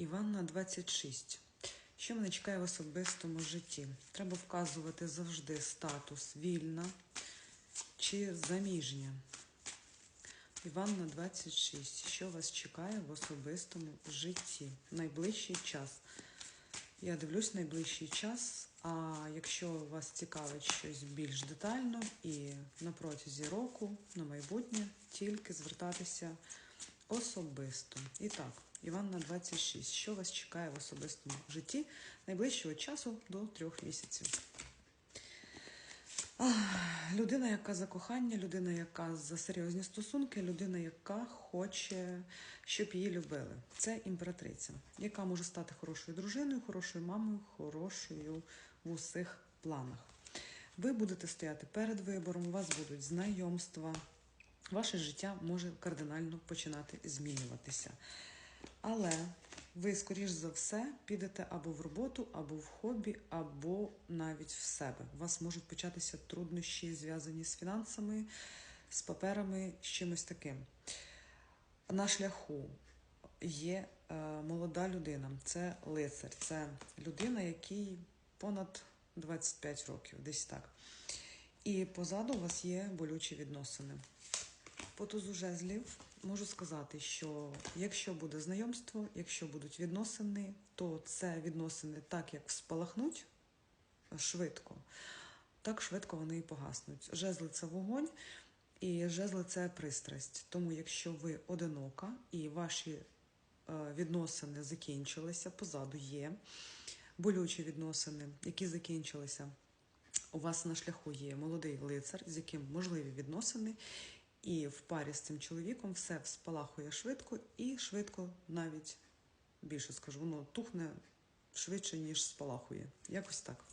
Іванна 26. Що мене чекає в особистому житті? Треба вказувати завжди статус вільна чи заміжня. Іванна 26. Що вас чекає в особистому житті? Найближчий час. Я дивлюсь найближчий час. А якщо вас цікавить щось більш детально і на протязі року, на майбутнє, тільки звертатися особисто. І так, Іванна 26. Що вас чекає в особистому житті найближчого часу до трьох місяців? Людина, яка за кохання, людина, яка за серйозні стосунки, людина, яка хоче, щоб її любили. Це імператриця, яка може стати хорошою дружиною, хорошою мамою, хорошою в усіх планах. Ви будете стояти перед вибором, у вас будуть знайомства, ваше життя може кардинально починати змінюватися. Але ви, скоріш за все, підете або в роботу, або в хобі, або навіть в себе. У вас можуть початися труднощі, зв'язані з фінансами, з паперами, з чимось таким. На шляху є е, молода людина, це лицар, це людина, якій понад 25 років, десь так. І позаду у вас є болючі відносини. По тузу жезлів можу сказати, що якщо буде знайомство, якщо будуть відносини, то це відносини так, як спалахнуть швидко, так швидко вони і погаснуть. Жезли це вогонь, і жезли це пристрасть. Тому, якщо ви одинока і ваші е, відносини закінчилися, позаду є болючі відносини, які закінчилися. У вас на шляху є молодий лицар, з яким можливі відносини, і в парі з цим чоловіком все спалахує швидко і швидко навіть більше скажу, воно тухне швидше, ніж спалахує. Якось так.